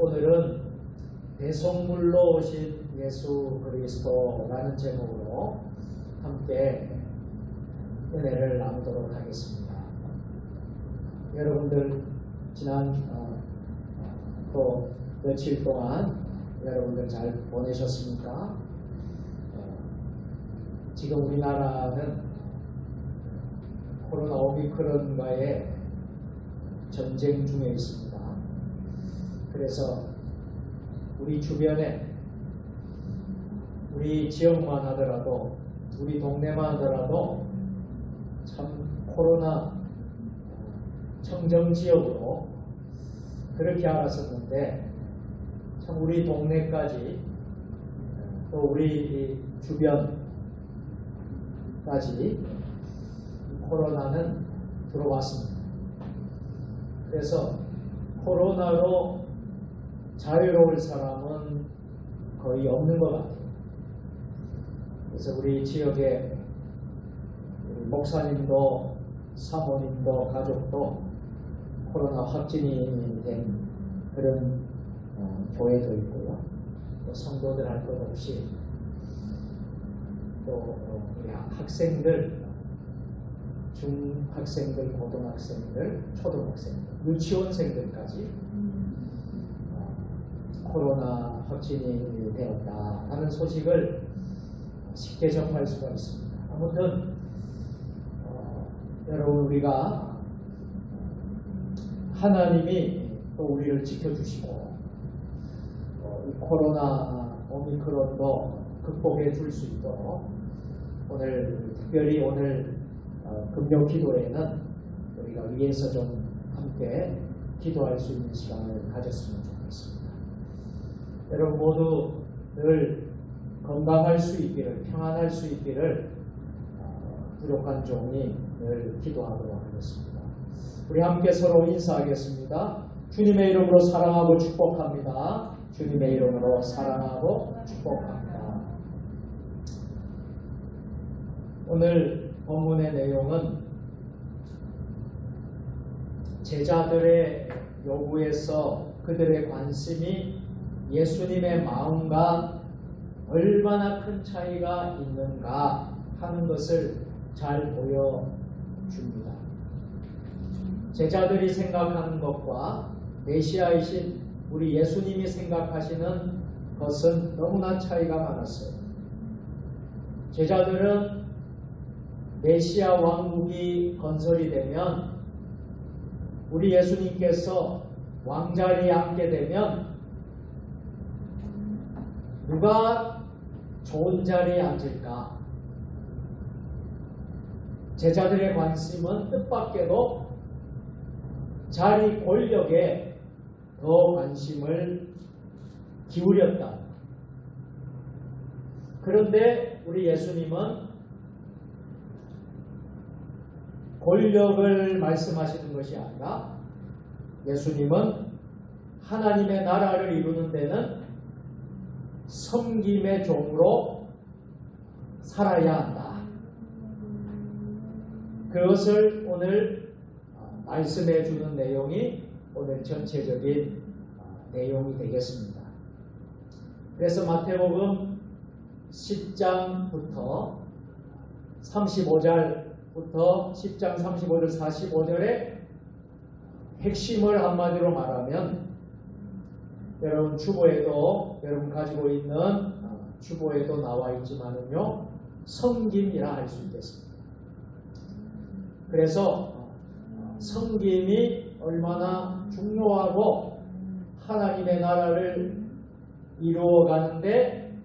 오늘은 대속물로 오신 예수 그리스도라는 제목으로 함께 은혜를 나누도록 하겠습니다. 여러분들 지난 어, 어, 또 며칠 동안 여러분들 잘 보내셨습니까? 어, 지금 우리나라는 코로나 오미크론과의 전쟁 중에 있습니다. 그래서 우리 주변에 우리 지역만 하더라도 우리 동네만 하더라도 참 코로나 청정 지역으로 그렇게 알았었는데 참 우리 동네까지 또 우리 주변까지 코로나는 들어왔습니다. 그래서 코로나로 자유로울 사람은 거의 없는 것 같아요. 그래서 우리 지역에 목사님도 사모님도 가족도 코로나 확진이 된 그런 어, 교회도 있고요. 또 성도들 할 것 없이 또 어, 우리 학생들 중학생들, 고등학생들, 초등학생들, 유치원생들까지 어, 코로나 확진이 되었다 하는 소식을 쉽게 접할 수가 있습니다. 아무튼 어, 여러분 우리가 하나님이 또 우리를 지켜주시고 어, 이 코로나 오미크론도 극복해 줄 수 있도록 오늘 특별히 오늘 어, 금요 기도에는 우리가 위에서 좀 함께 기도할 수 있는 시간을 가졌으면 좋겠습니다. 여러분 모두 늘 건강할 수 있기를 평안할 수 있기를 어, 부족한 종이 늘 기도하도록 하겠습니다. 우리 함께 서로 인사하겠습니다. 주님의 이름으로 사랑하고 축복합니다. 주님의 이름으로 사랑하고 축복합니다. 오늘 본문의 내용은 제자들의 요구에서 그들의 관심이 예수님의 마음과 얼마나 큰 차이가 있는가 하는 것을 잘 보여줍니다. 제자들이 생각하는 것과 메시아이신 우리 예수님이 생각하시는 것은 너무나 차이가 많았어요. 제자들은 메시아 왕국이 건설이 되면 우리 예수님께서 왕자리에 앉게 되면 누가 좋은 자리에 앉을까? 제자들의 관심은 뜻밖에도 자리 권력에 더 관심을 기울였다. 그런데 우리 예수님은 권력을 말씀하시는 것이 아니라 예수님은 하나님의 나라를 이루는 데는 섬김의 종으로 살아야 한다. 그것을 오늘 말씀해 주는 내용이 오늘 전체적인 내용이 되겠습니다. 그래서 마태복음 10장부터 35절 부터 10장 35절 45절의 핵심을 한마디로 말하면 여러분 주보에도 여러분 가지고 있는 어, 주보에도 나와 있지만은요 성김이라 할 수 있겠습니다. 그래서 어, 성김이 얼마나 중요하고 하나님의 나라를 이루어가는데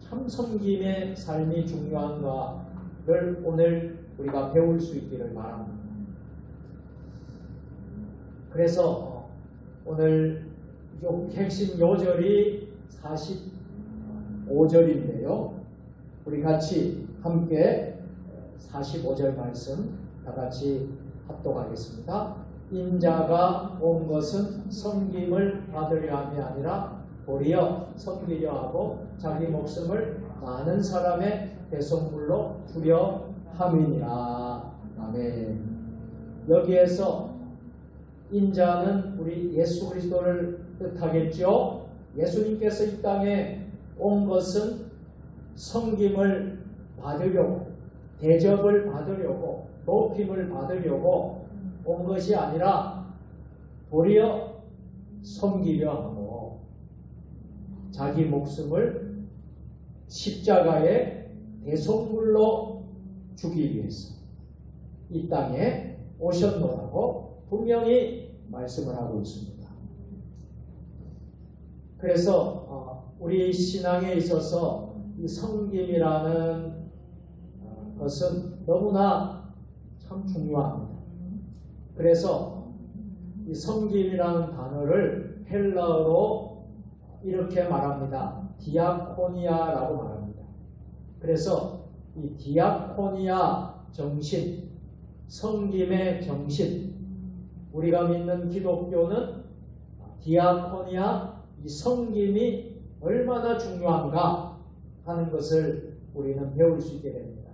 참 성김의 삶이 중요한가를 오늘 우리가 배울 수 있기를 바랍니다. 그래서 오늘 요 핵심 요절이 45절인데요. 우리 같이 함께 45절 말씀 다 같이 합독하겠습니다. 인자가 온 것은 섬김을 받으려 함이 아니라 도리어 섬기려 하고 자기 목숨을 많은 사람의 배송물로 주려 함이니라. 아멘. 여기에서 인자는 우리 예수 그리스도를 뜻하겠죠. 예수님께서 이 땅에 온 것은 성김을 받으려고, 대접을 받으려고, 높임을 받으려고 온 것이 아니라 도리어 섬기려 하고 자기 목숨을 십자가의 대속물로 주기 위해서 이 땅에 오셨노라고 분명히 말씀을 하고 있습니다. 그래서 어, 우리 신앙에 있어서 이 성김이라는 어, 것은 너무나 참 중요합니다. 그래서 이 성김이라는 단어를 헬라어로 이렇게 말합니다. 디아코니아라고 말합니다. 그래서 이 디아코니아 정신, 성김의 정신, 우리가 믿는 기독교는 디아코니아 이 성김이 얼마나 중요한가 하는 것을 우리는 배울 수 있게 됩니다.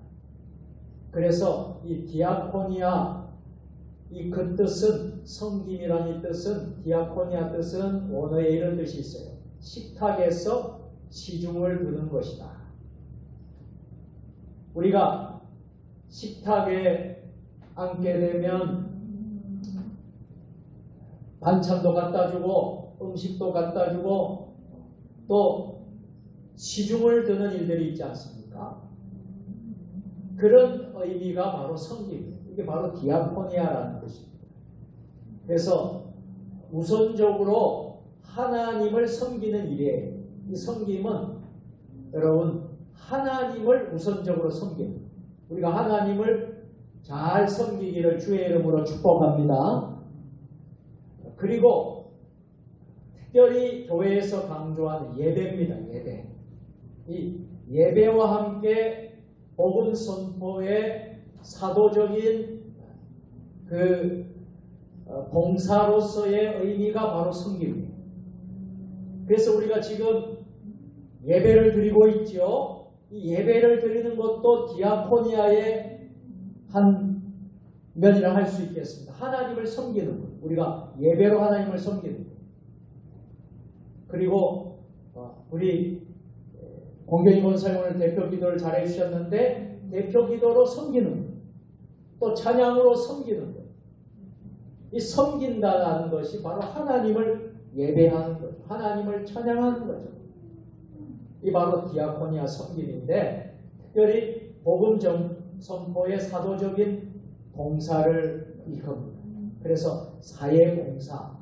그래서 이 디아코니아 이 그 뜻은 성김이라는 이 뜻은 디아코니아 뜻은 원어에 이런 뜻이 있어요. 식탁에서 시중을 드는 것이다. 우리가 식탁에 앉게 되면 반찬도 갖다 주고 음식도 갖다 주고 또 시중을 드는 일들이 있지 않습니까? 그런 의미가 바로 성김이에요. 이게 바로 디아코니아라는 것입니다. 그래서 우선적으로 하나님을 섬기는 일이에요. 이 섬김은 여러분 하나님을 우선적으로 섬기는 우리가 하나님을 잘 섬기기를 주의 이름으로 축복합니다. 그리고 특별히 교회에서 강조하는 예배입니다. 예배. 이 예배와 함께 복음 선포의 사도적인 그 어, 봉사로서의 의미가 바로 성김이에요. 그래서 우리가 지금 예배를 드리고 있죠. 이 예배를 드리는 것도 디아코니아의 한 면이라 할 수 있겠습니다. 하나님을 섬기는 것. 우리가 예배로 하나님을 섬기는 것. 그리고 어, 우리 공경이 본사님을 대표 기도를 잘 해 주셨는데 대표 기도로 섬기는 것. 또 찬양으로 섬기는 것. 이 섬긴다라는 것이 바로 하나님을 예배하는 거죠. 하나님을 찬양하는 거죠. 이 바로 디아코니아 섬김인데 특별히 복음 정 선포의 사도적인 봉사를 일컫니다. 그래서 사회봉사,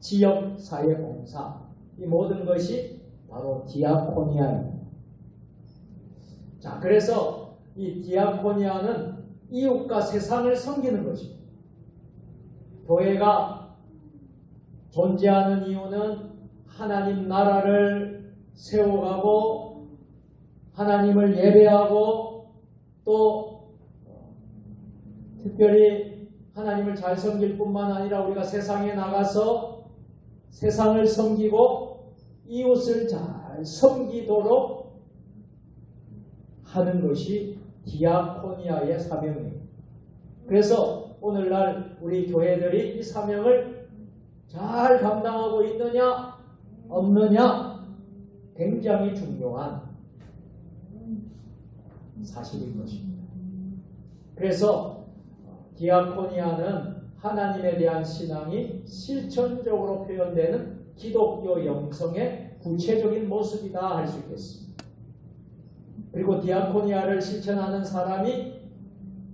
지역 사회봉사 이 모든 것이 바로 디아코니아입니다. 자, 그래서 이 디아코니아는 이웃과 세상을 섬기는 것입니다. 교회가 존재하는 이유는 하나님 나라를 세워가고 하나님을 예배하고 또 특별히 하나님을 잘 섬길 뿐만 아니라 우리가 세상에 나가서 세상을 섬기고 이웃을 잘 섬기도록 하는 것이 디아코니아의 사명이에요. 그래서 오늘날 우리 교회들이 이 사명을 잘 감당하고 있느냐 없느냐 굉장히 중요한 사실인 것입니다. 그래서 디아코니아는 하나님에 대한 신앙이 실천적으로 표현되는 기독교 영성의 구체적인 모습이다 할 수 있겠습니다. 그리고 디아코니아를 실천하는 사람이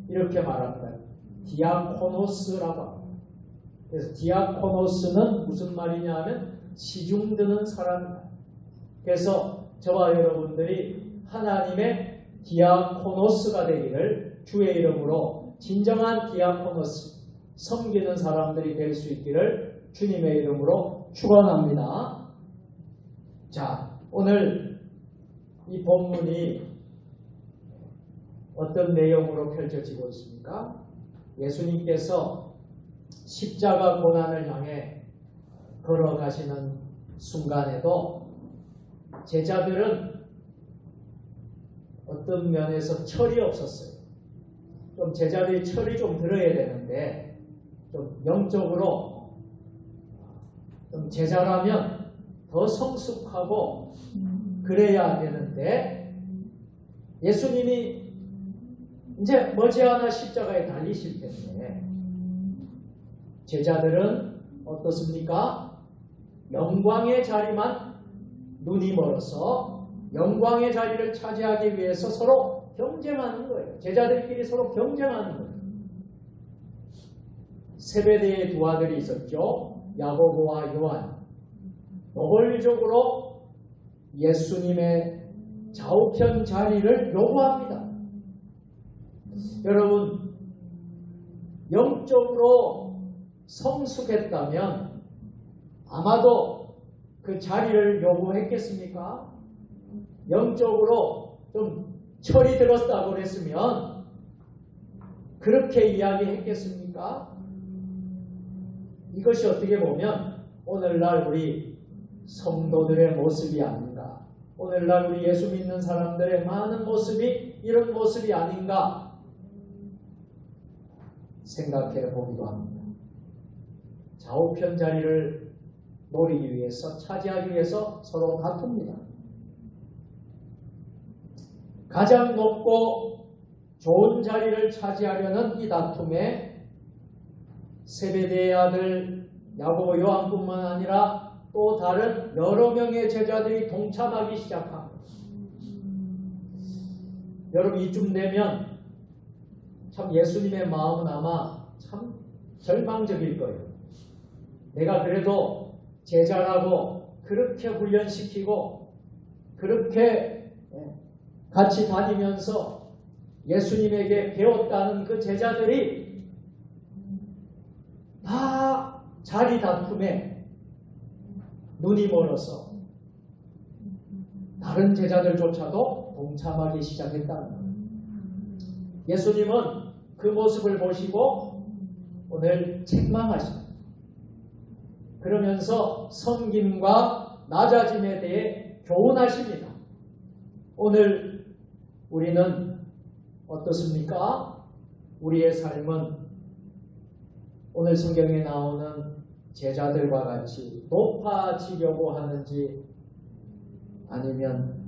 이렇게 말합니다. 디아코노스라고 합니다. 그래서 디아코노스는 무슨 말이냐 하면 시중 드는 사람이다. 그래서 저와 여러분들이 하나님의 디아코노스가 되기를 주의 이름으로 진정한 디아코노스 섬기는 사람들이 될 수 있기를 주님의 이름으로 축원합니다. 자, 오늘 이 본문이 어떤 내용으로 펼쳐지고 있습니까? 예수님께서 십자가 고난을 향해 걸어가시는 순간에도 제자들은 어떤 면에서 철이 없었어요. 좀 제자들이 철이 좀 들어야 되는데 좀 영적으로 그럼 제자라면 더 성숙하고 그래야 되는데 예수님이 이제 머지않아 십자가에 달리실 텐데 제자들은 어떻습니까? 영광의 자리만 눈이 멀어서 영광의 자리를 차지하기 위해서 서로 경쟁하는 거예요. 제자들끼리 서로 경쟁하는 거예요. 세베대의 두 아들이 있었죠. 야고보와 요한. 노골적으로 예수님의 좌우편 자리를 요구합니다. 여러분, 영적으로 성숙했다면 아마도 그 자리를 요구했겠습니까? 영적으로 좀 철이 들었다고 그랬으면 그렇게 이야기했겠습니까? 이것이 어떻게 보면 오늘날 우리 성도들의 모습이 아닌가. 오늘날 우리 예수 믿는 사람들의 많은 모습이 이런 모습이 아닌가 생각해 보기도 합니다. 좌우편 자리를 노리기 위해서, 차지하기 위해서 서로 다툽니다. 가장 높고 좋은 자리를 차지하려는 이 다툼에 세베대의 아들 야고보 요한뿐만 아니라 또 다른 여러 명의 제자들이 동참하기 시작합니다. 여러분 이쯤 되면 참 예수님의 마음은 아마 참 절망적일 거예요. 내가 그래도 제자라고 그렇게 훈련시키고 그렇게 같이 다니면서 예수님에게 배웠다는 그 제자들이 다 자리 다툼에 눈이 멀어서 다른 제자들조차도 동참하기 시작했다는 거예요. 예수님은 그 모습을 보시고 오늘 책망하십니다. 그러면서 섬김과 낮아짐에 대해 교훈하십니다. 오늘 우리는 어떻습니까? 우리의 삶은 오늘 성경에 나오는 제자들과 같이 높아지려고 하는지 아니면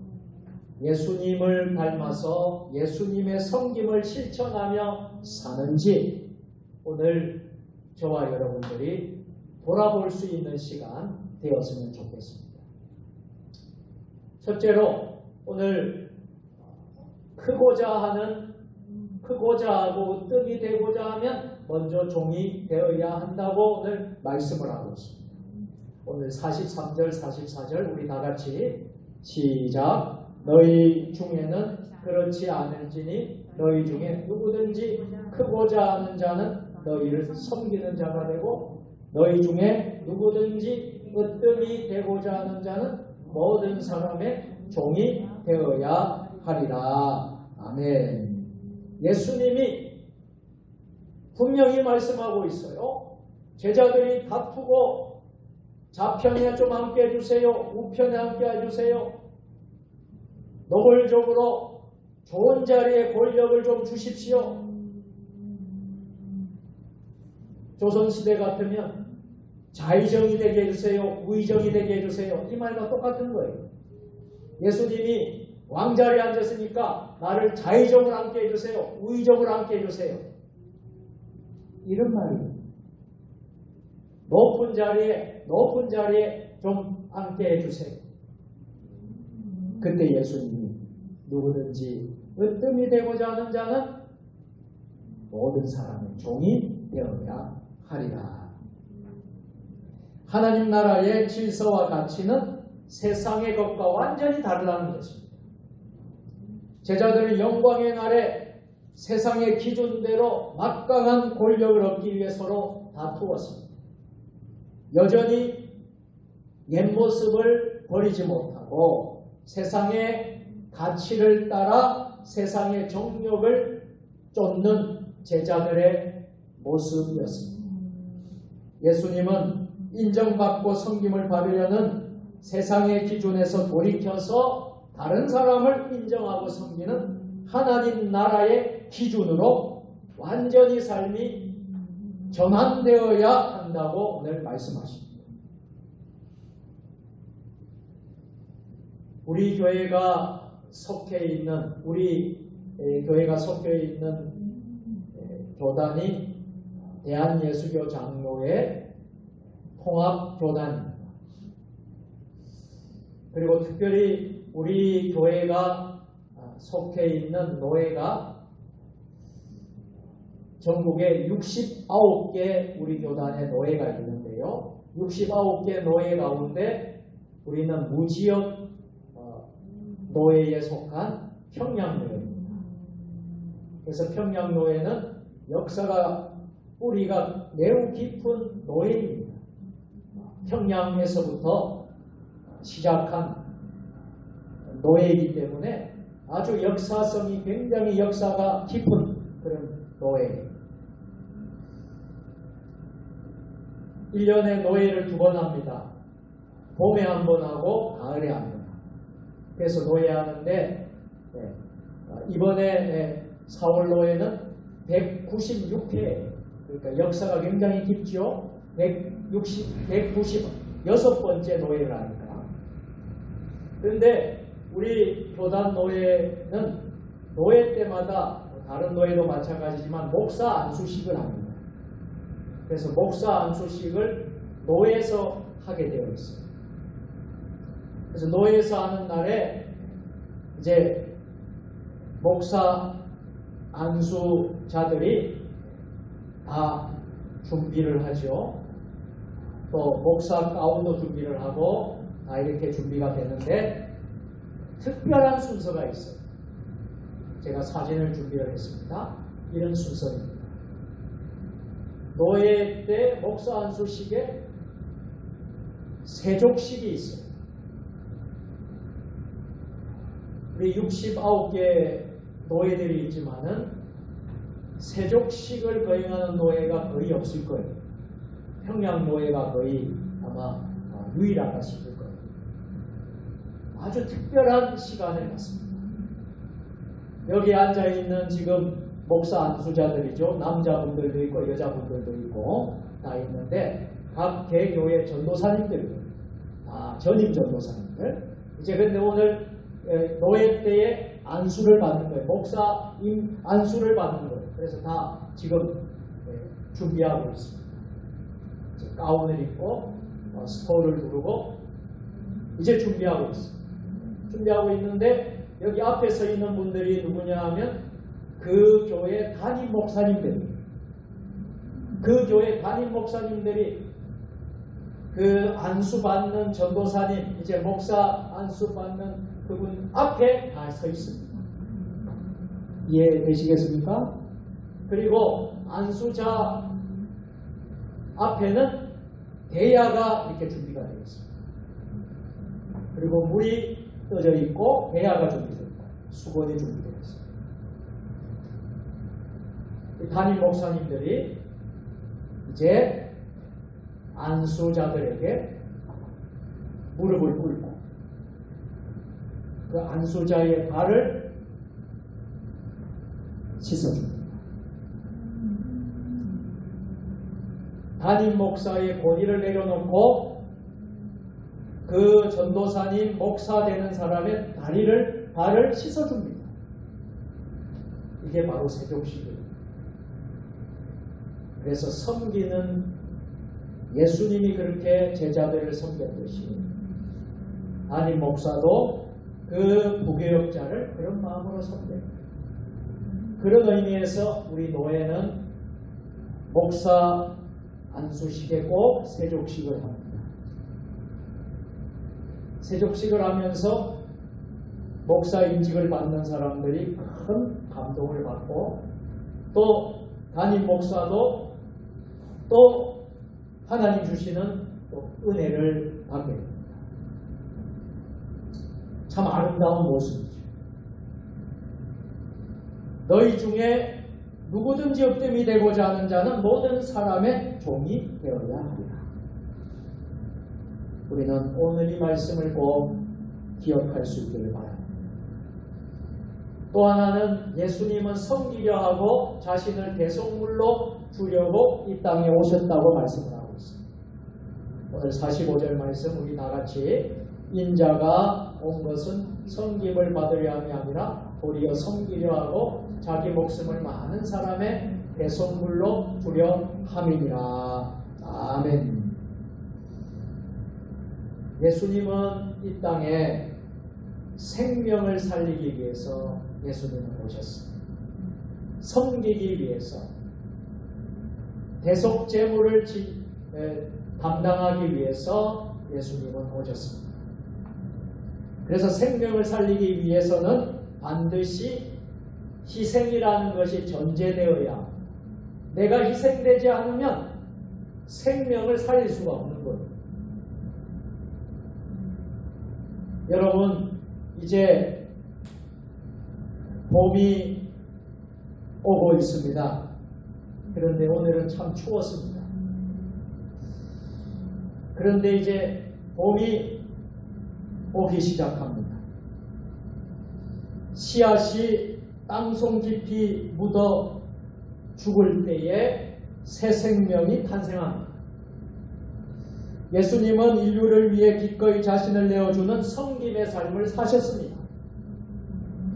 예수님을 닮아서 예수님의 섬김을 실천하며 사는지 오늘 저와 여러분들이 돌아볼 수 있는 시간 되었으면 좋겠습니다. 첫째로 오늘 크고자 하는 크고자 하고 뜸이 되고자 하면 먼저 종이 되어야 한다고 오늘 말씀을 하고 있습니다. 오늘 43절, 44절 우리 다 같이 시작. 너희 중에는 그렇지 않을지니 너희 중에 누구든지 크고자 하는 자는 너희를 섬기는 자가 되고 너희 중에 누구든지 으뜸이 되고자 하는 자는 모든 사람의 종이 되어야 하리라. 아멘. 예수님이 분명히 말씀하고 있어요. 제자들이 다투고 좌편에 좀 함께 해주세요. 우편에 함께 해주세요. 노골적으로 좋은 자리에 권력을 좀 주십시오. 조선시대 같으면 자의정이 되게 해주세요. 우의정이 되게 해주세요. 이 말과 똑같은 거예요. 예수님이 왕자리에 앉았으니까 나를 자의적으로 앉게 해주세요. 우의적으로 앉게 해주세요. 이런 말이에요. 높은 자리에 높은 자리에 좀 앉게 해주세요. 그때 예수님이 누구든지 으뜸이 되고자 하는 자는 모든 사람의 종이 되어야 하리라. 하나님 나라의 질서와 가치는 세상의 것과 완전히 다르다는 것입니다. 제자들은 영광의 날에 세상의 기준대로 막강한 권력을 얻기 위해 서로 다투었습니다. 여전히 옛 모습을 버리지 못하고 세상의 가치를 따라 세상의 정욕을 쫓는 제자들의 모습이었습니다. 예수님은 인정받고 섬김을 받으려는 세상의 기준에서 돌이켜서 다른 사람을 인정하고 섬기는 하나님 나라의 기준으로 완전히 삶이 전환되어야 한다고 오늘 말씀하십니다. 우리 교회가 속해 있는 우리 교회가 속해 있는 교단이 대한예수교 장로의 통합교단입니다. 그리고 특별히 우리 교회가 속해 있는 노회가 전국에 69개 우리 교단의 노회가 있는데요. 69개 노회 가운데 우리는 무지역 어, 노회에 속한 평양노회입니다. 그래서 평양노회는 역사가 뿌리가 매우 깊은 노예입니다. 평양에서부터 시작한 노예이기 때문에 아주 역사성이 굉장히 역사가 깊은 그런 노예예요. 1년에 노예를 두 번 합니다. 봄에 한 번 하고 가을에 한 번. 그래서 노예하는데 네, 이번에 4월 노예는 196회 그러니까 역사가 굉장히 깊죠. 160, 196번째 노예를 하니까. 그런데 우리 교단 노예는 노예 때마다 다른 노예도 마찬가지지만 목사 안수식을 합니다. 그래서 목사 안수식을 노예에서 하게 되어 있어요. 그래서 노예에서 하는 날에 이제 목사 안수자들이 다 준비를 하죠. 또 목사 가운도 준비를 하고 다 이렇게 준비가 되는데 특별한 순서가 있어요. 제가 사진을 준비를 했습니다. 이런 순서입니다. 노예 때 목사 안수식에 세족식이 있어요. 우리 69개 노예들이 있지만은 세족식을 거행하는 노예가 거의 없을 거예요. 평양 노예가 거의 아마 아, 유일하다 거예요. 아주 특별한 시간을 갖습니다. 여기 앉아 있는 지금 목사 안수자들이죠. 남자분들도 있고 여자분들도 있고 다 있는데 각 개교의 전도사님들, 아 전임 전도사님들. 이제 근데 오늘 에, 노예 때에 안수를 받는 거예요. 목사임 안수를 받는 거예요. 그래서 다 지금 에, 준비하고 있습니다. 가운을 입고 어, 스토를 두르고 이제 준비하고 있습니다. 준비하고 있는데 여기 앞에 서 있는 분들이 누구냐 하면 그 교회 담임 목사님들, 그 교회 담임 목사님들이 그 안수 받는 전도사님, 이제 목사 안수 받는 그분 앞에 다 서 있습니다. 이해되시겠습니까? 그리고 안수자 앞에는 대야가 이렇게 준비가 되어 있습니다. 그리고 물이 떠져 있고 대야가 준비되어 있고 수건이 준비되어 있습니다. 담임 목사님들이 이제 안수자들에게 무릎을 꿇고 그 안수자의 발을 씻어줍니다. 담임 목사의 고리를 내려놓고 그 전도사님 목사 되는 사람의 다리를 발을 씻어줍니다. 이게 바로 세족식이에요. 그래서 섬기는 예수님이 그렇게 제자들을 섬겼듯이 담임 목사도 그 부교역자를 그런 마음으로 섬깁니다. 그런 의미에서 우리 노예는 목사 안수식에 꼭 세족식을 합니다. 세족식을 하면서 목사 인직을 받는 사람들이 큰 감동을 받고 또 담임 목사도 또 하나님 주시는 또 은혜를 받게 됩니다. 참 아름다운 모습이죠. 너희 중에 누구든지 업됨이 되고자 하는 자는 모든 사람의 종이 되어야 하리라. 우리는 오늘 이 말씀을 꼭 기억할 수 있기를 바랍니다. 또 하나는 예수님은 섬기려 하고 자신을 대속물로 주려고 이 땅에 오셨다고 말씀을 하고 있습니다. 오늘 45절 말씀 우리 다 같이 인자가 온 것은 섬김을 받으려 함이 아니라 도리어 섬기려 하고 자기 목숨을 많은 사람의 배송물로 주려 함이니라. 아멘. 예수님은 이 땅에 생명을 살리기 위해서 예수님은 오셨습니다. 섬기기 위해서 대속 제물을 담당하기 위해서 예수님은 오셨습니다. 그래서 생명을 살리기 위해서는 반드시 희생이라는 것이 전제되어야 내가 희생되지 않으면 생명을 살릴 수가 없는 거예요. 여러분, 이제 봄이 오고 있습니다. 그런데 오늘은 참 추웠습니다. 그런데 이제 봄이 오기 시작합니다. 씨앗이 땅속 깊이 묻어 죽을 때에 새 생명이 탄생합니다. 예수님은 인류를 위해 기꺼이 자신을 내어주는 성김의 삶을 사셨습니다.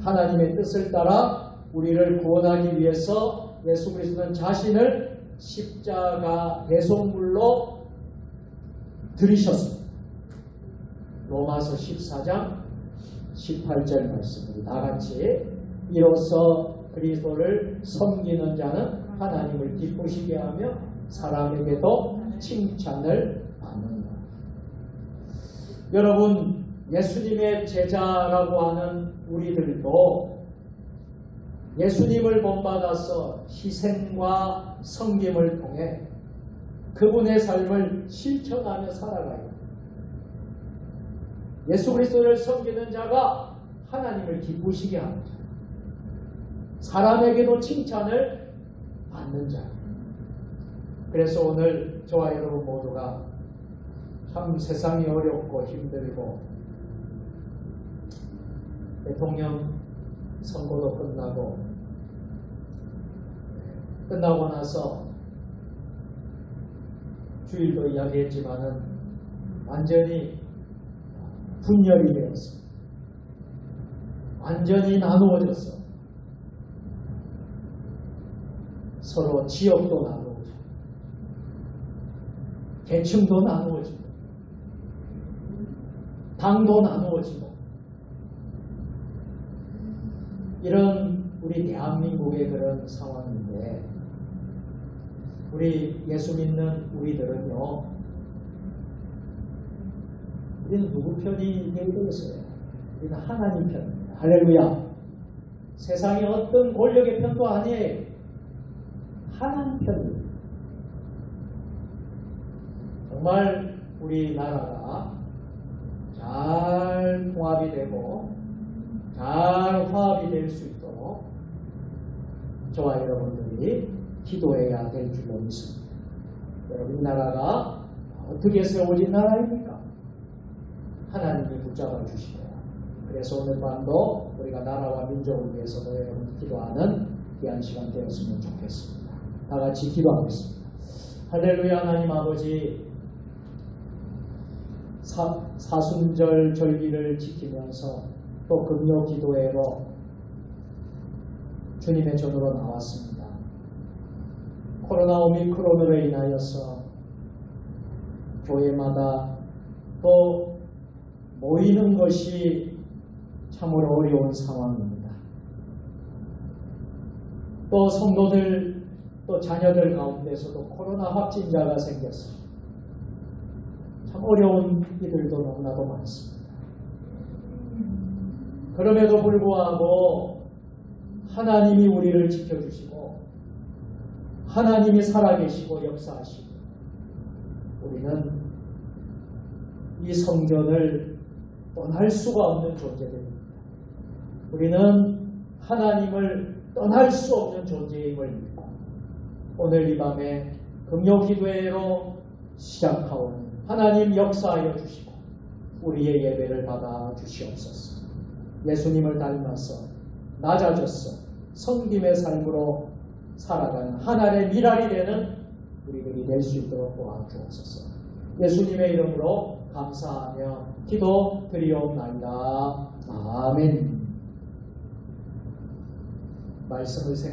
하나님의 뜻을 따라 우리를 구원하기 위해서 예수 그리스도는 자신을 십자가 대속물로 들이셨습니다. 로마서 14장 18절 말씀을 다 같이 이로써 그리스도를 섬기는 자는 하나님을 기쁘시게 하며 사람에게도 칭찬을. 여러분 예수님의 제자라고 하는 우리들도 예수님을 본받아서 희생과 섬김을 통해 그분의 삶을 실천하며 살아가요. 예수 그리스도를 섬기는 자가 하나님을 기쁘시게 자. 사람에게도 칭찬을 받는 자. 그래서 오늘 저와 여러분 모두가 참 세상이 어렵고 힘들고 대통령 선거도 끝나고 끝나고 나서 주일도 이야기했지만은 완전히 분열이 되었어. 완전히 나누어졌어. 서로 지역도 나누어지고, 계층도 나누어지고, 당도 나누어지고, 이런 우리 대한민국의 그런 상황인데, 우리 예수 믿는 우리들은요, 우리는 누구 편이 되겠어요? 우리는 하나님 편입니다. 할렐루야. 세상의 어떤 권력의 편도 아니에요. 하나님 편입니다. 정말 우리나라가 잘 통합이 되고 잘 화합이 될 수 있도록 저와 여러분들이 기도해야 될 줄로 믿습니다. 여러분 이 나라가 어떻게 세워진 나라입니까? 하나님이 붙잡아 주시고 그래서 오늘 밤도 우리가 나라와 민족을 위해서도 여러분 기도하는 귀한 시간 되었으면 좋겠습니다. 다 같이 기도하겠습니다. 할렐루야 하나님 아버지 사, 사순절 절기를 지키면서 또 금요 기도회로 주님의 전으로 나왔습니다. 코로나 오미크론으로 인하여서 교회마다 또 모이는 것이 참으로 어려운 상황입니다. 또 성도들 또 자녀들 가운데서도 코로나 확진자가. 참 어려운 이들도 너무나도 많습니다. 그럼에도 불구하고 하나님이 우리를 지켜주시고 하나님이 살아계시고 역사하시고 우리는 이 성전을 떠날 수가 없는 존재들입니다. 우리는 하나님을 떠날 수 없는 존재임을 믿고 오늘 이 밤에 금요 기도회로 시작하오니 하나님 역사하여 주시고 우리의 예배를 받아 주시옵소서. 예수님을 닮아서 낮아졌어 성김의 삶으로 살아가는 하나의 미랄이 되는 우리들이 될 수 있도록 도와주옵소서. 예수님의 이름으로 감사하며 기도 드리옵나이다. 아멘. 말씀을 생